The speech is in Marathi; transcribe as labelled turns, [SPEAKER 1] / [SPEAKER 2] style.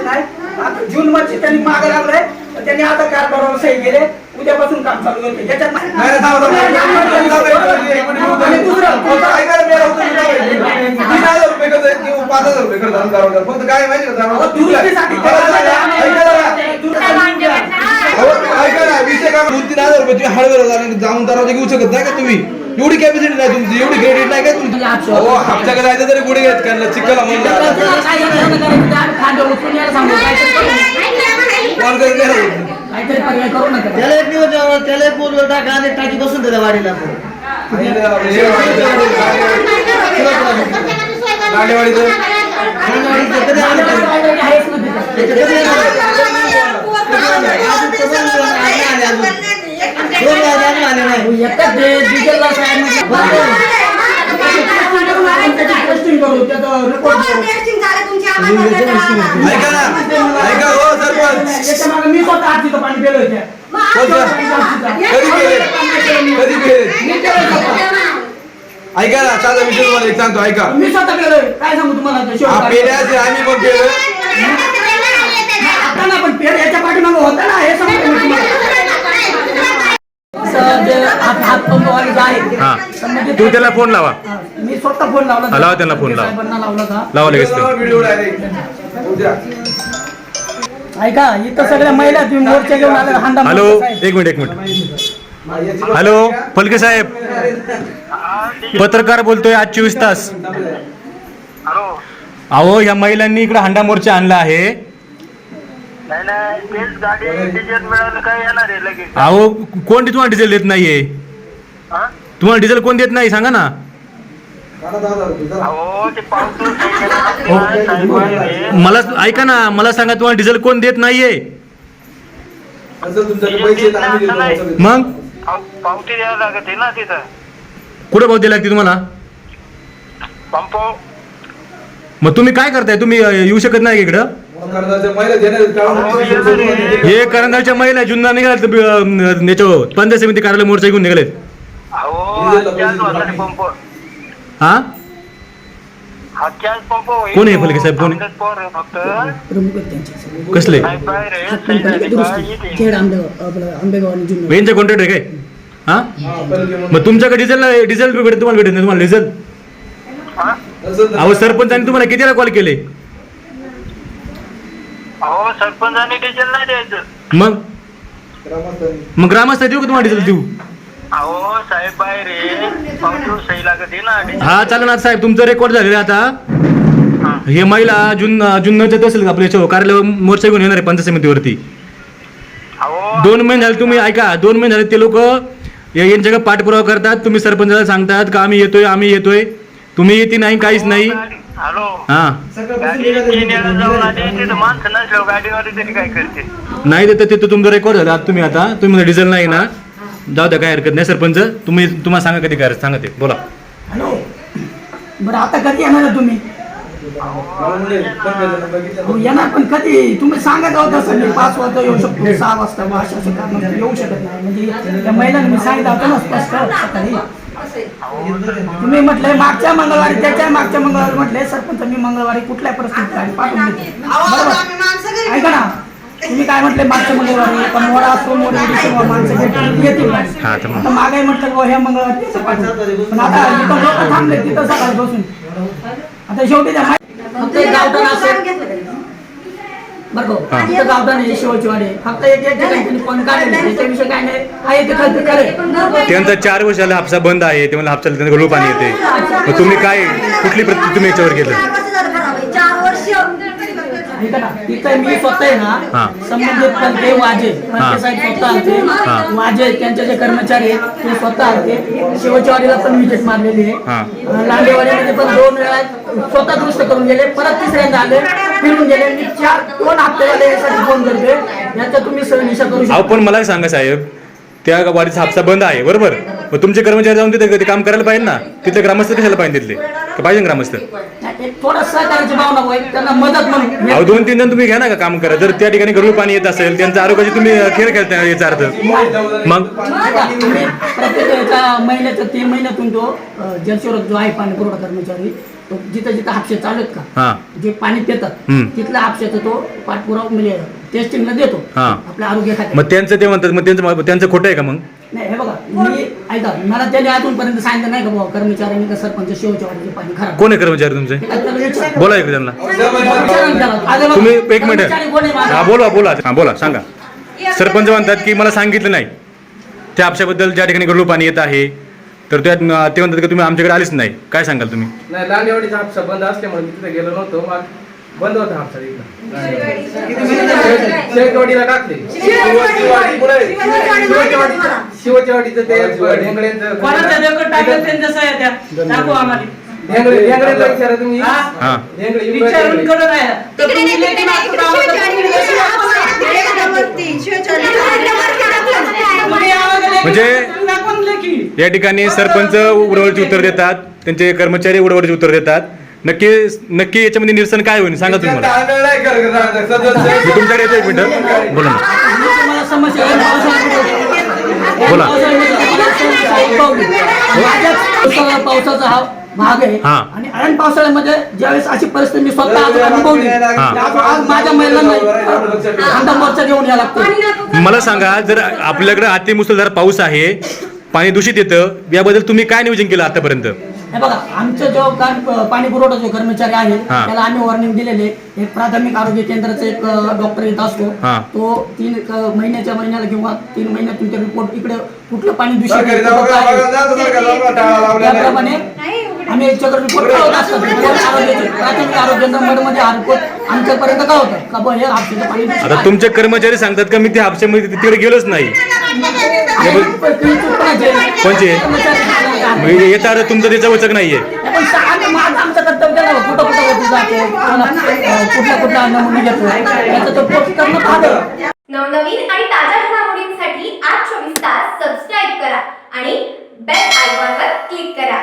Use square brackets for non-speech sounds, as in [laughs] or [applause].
[SPEAKER 1] नंबरची त्यांनी मागे लागले तर त्यांनी आता कारभारावर सही केले उद्यापासून काम चालू होते याच्यात
[SPEAKER 2] नाही, नाही, थांबा, थांबा.
[SPEAKER 1] आणि दुसरं
[SPEAKER 2] फक्त ऐकायला मिळालं होतं मी काय माहिती. तीन हजार रुपये खर्च आहे किंवा पाच हजार रुपये खर्च. फक्त काय माहिती का
[SPEAKER 1] अहो,
[SPEAKER 2] दरवाजा?
[SPEAKER 1] दुरुस्तीसाठी
[SPEAKER 2] ऐका ना, अहो, ऐका ना, विषय काय दोन तीन हजार रुपये तुम्ही हळवेला जाऊन- जाऊन दरवाजा घेऊ शकत नाही का तुम्ही एवढी कॅपॅसिटी नाही तुमची एवढी क्रेडिट नाही का तुमची हप्त्याकडे जायचं तरी गुढे घेत कारण चिखल
[SPEAKER 3] त्याला एक दिवस त्याला एक बोललो टाका आणि टाकी बसून त्याला
[SPEAKER 2] हे गाडीवाडीचं
[SPEAKER 3] कधी आलं का?
[SPEAKER 1] आहेच ना तिथं.
[SPEAKER 3] त्याच्या कधी येणार? अजून तो पण आले आले अजून. दोन वाजता अजून आले नाही
[SPEAKER 1] एकच
[SPEAKER 2] ऐका ना ऐका हो सरपंच
[SPEAKER 1] याच्या मागे मी स्वतः पाणी पेलं
[SPEAKER 2] कधी केले कधी केले. ऐका ना साधा विषय तुम्हाला एक सांगतो ऐका
[SPEAKER 1] मी स्वतः केलं काय सांगू तुम्हाला
[SPEAKER 2] हा पेल्याचे आम्ही पण पेलं
[SPEAKER 1] आता ना पण पेर याच्या पाठीमागं होता ना हे सांगतो आहे
[SPEAKER 4] तू त्याला फोन लावा
[SPEAKER 1] मी स्वतः फोन लावला
[SPEAKER 4] हा, लावा त्यांना फोन लावा.
[SPEAKER 1] साहेबांना लावला होता
[SPEAKER 4] लावा लगेच ते.
[SPEAKER 2] व्हिडिओ डायरेक्ट उद्या
[SPEAKER 1] ऐका इथं सगळ्या महिला तुम्ही मोर्चा घेऊन आले हांडा
[SPEAKER 4] हॅलो
[SPEAKER 1] मोर्चा साहेब.
[SPEAKER 4] एक मिनिट एक मिनिट हॅलो फलके साहेब पत्रकार बोलतोय आज चोवीस तास अहो या महिलांनी इकडे हांडा मोर्चा आणला आहे
[SPEAKER 5] नाही नाही तेच गाडी डिझेल मिळालं काय येणार आहे लगेच
[SPEAKER 4] अहो कोण तुम्हाला डिझेल देत नाहीये? तुम्हाला डिझेल कोण देत नाही सांगा ना.
[SPEAKER 5] अहो ते पावसाळ्यात. [laughs] साहेब आहे.
[SPEAKER 4] मला ऐका ना मला सांगा तुम्हाला डिझेल कोण देत नाहीये?
[SPEAKER 2] असं तुमच्याकडे पैसे तर आम्ही देतो [laughs] असं.
[SPEAKER 4] मग?
[SPEAKER 5] अहो, पावती द्यावं लागत ना तिथं.
[SPEAKER 4] कुठे भाव द्यायला लागते तुम्हाला?
[SPEAKER 5] पंप.
[SPEAKER 4] मग तुम्ही काय करताय? तुम्ही अं, येऊ शकत नाही का इकडं?
[SPEAKER 2] कर्जाच्या महिला देणार आहेत, काढून
[SPEAKER 5] हो, येणार आहे.
[SPEAKER 4] हे करंदाच्या महिला जुन्ना निघाल्यात याच्या पंचायत समिती कार्यालय मोर्चा घेऊन निघालेत
[SPEAKER 5] अहो
[SPEAKER 2] डिझेलला
[SPEAKER 5] हातच्याच
[SPEAKER 2] पैसे
[SPEAKER 5] होता
[SPEAKER 2] द्या.
[SPEAKER 5] पंप
[SPEAKER 4] हा. कोण आहे फलके साहेब, कोण आहे? कसले? वेनचा कॉन्ट्रॅक्ट आहे काय? हा. मग तुमच्याकडे डिझेल डिझेल भेटत तुम्हाला भेटत नाही तुम्हाला डिझेल
[SPEAKER 5] हा?
[SPEAKER 4] अहो सरपंचांनी तुम्हाला किती वेळा कॉल? केले
[SPEAKER 5] अहो सरपंचाने डिझेल नाही द्यायचं.
[SPEAKER 4] मग. मग ग्रामस्थ देऊ का तुम्हाला डिझेल देऊ?
[SPEAKER 5] अहो साहेब बाहेर आहे. पावसावर सही लागत आहे ना डिझेल
[SPEAKER 4] हा चालेल ना साहेब तुमचं रेकॉर्ड झालेलं आहे आता.
[SPEAKER 5] हा.
[SPEAKER 4] हे महिला जुन जुन्नरच्या तहसील आपल्या? याच्यावर कार्यालय मोर्चा घेऊन येणार आहे पंचायत समितीवरती.
[SPEAKER 5] अहो.
[SPEAKER 4] दोन महिने झाले तुम्ही ऐका दोन महिने झाले ते लोक यांच्याकडे पाठपुरावा करतात तुम्ही सरपंचाला सांगतात का आम्ही येतोय आम्ही येतोय. तुम्ही येते नाही काहीच नाही.
[SPEAKER 5] हॅलो.
[SPEAKER 4] हा.
[SPEAKER 2] सकाळपासून
[SPEAKER 5] गाडी
[SPEAKER 2] निघाले
[SPEAKER 5] इंजिनियर जाऊन आली तिथं माणसं नसल्यावर गाडीवाले तरी काय करते
[SPEAKER 4] नाही तर तिथं तुमचं रेकॉर्ड झालं. तुम्ही आता तुम्ही डिझेल नाही ना जाऊ द्या काय हरकत नाही सरपंच. तुम्ही तुम्हाला सांगा कधी काय सांगा ते. बोला.
[SPEAKER 1] हॅलो. बरं आता कधी येणार आहे तुम्ही? हो येणार पण कधी? तुम्ही सांगा जाऊ तसं मी पाच वाजता येऊ शकतो सहा वाजता मग अशा अशा कारणास्तव येऊ शकत नाही. म्हणजे त्या महिलांनी मी सांगितलं होतं ना स्पष्ट सकाळी. तुम्ही म्हटलंय मागच्या मंगळवारी त्याच्या मागच्या मंगळवारी म्हटले सरपंच मी मंगळवारी कुठल्या परिस्थितीत गाडी पाठवून देते. बरोबर? ऐका ना. तुम्ही काय म्हटले मागच्या मंगळवारी पण मोडा असतो मोडा माणसं भेटून येतील गाडी.
[SPEAKER 4] हा, तर मग.
[SPEAKER 1] म्हटलं बुवा ह्या मंगळवारी. पण आता इथं लोक थांबले तिथं सकाळी बसून आता शेवटी त्या फक्त एक गावठाण असेल बरं का?
[SPEAKER 4] हा.
[SPEAKER 1] तिथं गावठाण आहे शिवाची वाडी आहे. फक्त एक एक ठिकाणी त्यांनी पण काढले त्याच्याविषयी काय नाही आहे ते खर्च करे
[SPEAKER 4] त्यांचा चार वर्ष झाला हापसा बंद आहे ते मला हापसाला त्यांना गळू पाणी येते मग तुम्ही काय कुठली प्रति तुम्ही याच्यावर केलं
[SPEAKER 1] ऐका ना? तिथं मी स्वतः आहे. ना संबंधित पण ते वाजे. ते साहेब स्वतः आलते. वाजे त्यांचे जे कर्मचारी आहेत ते स्वतः आलते शिवाची वाडीला पण विजिट मारलेली. आहे. लांडेवाडीमध्ये पण दोन वेळा स्वतः दुरुस्त करून गेले परत तिसऱ्यांदा आले फिरून गेले. मी चार दोन हप्ते झाले यासाठी फोन करते याचा तुम्ही सहनिशा करू
[SPEAKER 4] अहो
[SPEAKER 1] शकता
[SPEAKER 4] पण मला सांगा साहेब त्या वाडीचा हापसा बंद आहे बरोबर? मग तुमचे कर्मचारी जाऊन तिथे ते काम करायला पाहिजे ना? तिथले ग्रामस्थ कशाला पाहिजे तिथले? का पाहिजे ना ग्रामस्थ?
[SPEAKER 1] थोडं सहकार्याची भावना होईल त्यांना मदत म्हणून.
[SPEAKER 4] अहो दोन तीन जण तुम्ही घ्या ना का काम करा. जर त्या ठिकाणी गळू पाणी येत असेल त्यांच्या आरोग्याची तुम्ही खेळ खेळता याचा अर्थ. मग?
[SPEAKER 1] बघा, तुम्ही प्रत्येक एका महिन्याचं तीन महिन्यातून तो अ, जलशोरक जो आहे पाणी पुरवठा कर्मचारी तो जिथं जिथं हापशे चालू आहेत का
[SPEAKER 4] हा.
[SPEAKER 1] जे पाणी पितात
[SPEAKER 4] हम्म.
[SPEAKER 1] तिथल्या हापशाचा तो पाठपुरावा म्हणजे टेस्टिंगला देतो.
[SPEAKER 4] हा.
[SPEAKER 1] आपल्या आरोग्य खात्यात
[SPEAKER 4] मग त्यांचं ते म्हणतात मग त्यांचं त्यांचं खोटं आहे का मग?
[SPEAKER 1] नाही हे बघा मी ऐका मला त्याने अजूनपर्यंत सांगितलं नाही का कर्मचाऱ्यांनी का सरपंच शिवच्या वाडीचे पाणी खराब
[SPEAKER 4] कोण आहे कर्मचारी तुमचे. बोला एक त्यांना. तुम्ही एक मिनिट? हा बोला बोला. हा बोला सांगा. सरपंच म्हणतात की मला सांगितलं नाही. त्या आपल्याबद्दल ज्या ठिकाणी गडू पाणी येत आहे तर त्यात ते म्हणतात की तुम्ही आमच्याकडे आलेच नाही. काय सांगाल तुम्ही?
[SPEAKER 6] नाही लांडेवाडीचा हापसा बंद असल्यामुळे मी तिथे गेलो नव्हतो. मग बंद होता हापसा इथं शेवटवाडीला टाकले. शिवच्या वाडीचं ते विचारा तुम्ही.
[SPEAKER 7] विचारून
[SPEAKER 4] म्हणजे-. या ठिकाणी सरपंच उडवडीची उत्तर देतात. त्यांचे कर्मचारी उडवडीची उत्तर देतात. नक्की नक्की याच्यामध्ये निरसन काय होईल? सांगा तुम्ही मला. मी तुमच्याकडे येतो एक मिनिट. बोला ना.
[SPEAKER 1] मी तुम्हाला समस्या आहे, पावसाळ्यामध्ये-
[SPEAKER 4] बोला.
[SPEAKER 1] पावसाळ्यामध्ये. माझ्याच पावसाळा- पावसाचा हा भाग आहे.
[SPEAKER 4] हा.
[SPEAKER 1] आणि ऐन पावसाळ्यामध्ये ज्यावेळेस अशी परिस्थिती मी स्वतः आज अनुभवली.
[SPEAKER 4] हा.
[SPEAKER 1] की आज आज माझ्या महिलांना खांदा मोर्चा घेऊन या लागतो
[SPEAKER 4] मला सांगा जर आपल्याकडे अति मुसळधार पाऊस आहे पाणी दूषित येतं याबद्दल तुम्ही काय नियोजन केलं आतापर्यंत?
[SPEAKER 1] हे बघा आमचं जो काम पाणी पुरवठा जो कर्मचारी आहे
[SPEAKER 4] हा.
[SPEAKER 1] त्याला आम्ही वॉर्निंग दिलेले एक प्राथमिक आरोग्य केंद्राचा एक डॉक्टर येत असतो
[SPEAKER 4] हा.
[SPEAKER 1] तो तीन अ, महिन्याच्या महिन्याला किंवा तीन महिन्यात तुमचे रिपोर्ट इकडे कुठलं पाणी दूषित आहे,
[SPEAKER 2] सरकारी
[SPEAKER 1] कुठं
[SPEAKER 2] दवाखाना
[SPEAKER 1] काय आहे. त्याप्रमाणे आम्ही याच्याकडे रिपोर्ट काढत असतो रिपोर्ट आरोग्याचे प्राथमिक आरोग्य केंद्रामध्ये हा रिपोर्ट आमच्यापर्यंत का होतं का बुवा हे हापशाचं पाणी दूषित
[SPEAKER 4] आता
[SPEAKER 1] आहे.
[SPEAKER 4] तुमचे कर्मचारी सांगतात का मी त्या हापशामध्ये तिकडे गेलोच नाही
[SPEAKER 1] चूक कोणाची आहे?
[SPEAKER 4] कोणची?
[SPEAKER 1] कर्मचारी
[SPEAKER 4] म्हणजे येता तुमचं ते जवळचक नाहीये.
[SPEAKER 1] नाही, पण आमचं कर्तव्य ना, हो. कुठं कुठं जातो? घेतो? तर नवनवीन आणि ताज्या घडामोडींसाठी आज चोवीस तास सबस्क्राईब करा आणि
[SPEAKER 8] बेल आयकॉनवर क्लिक करा.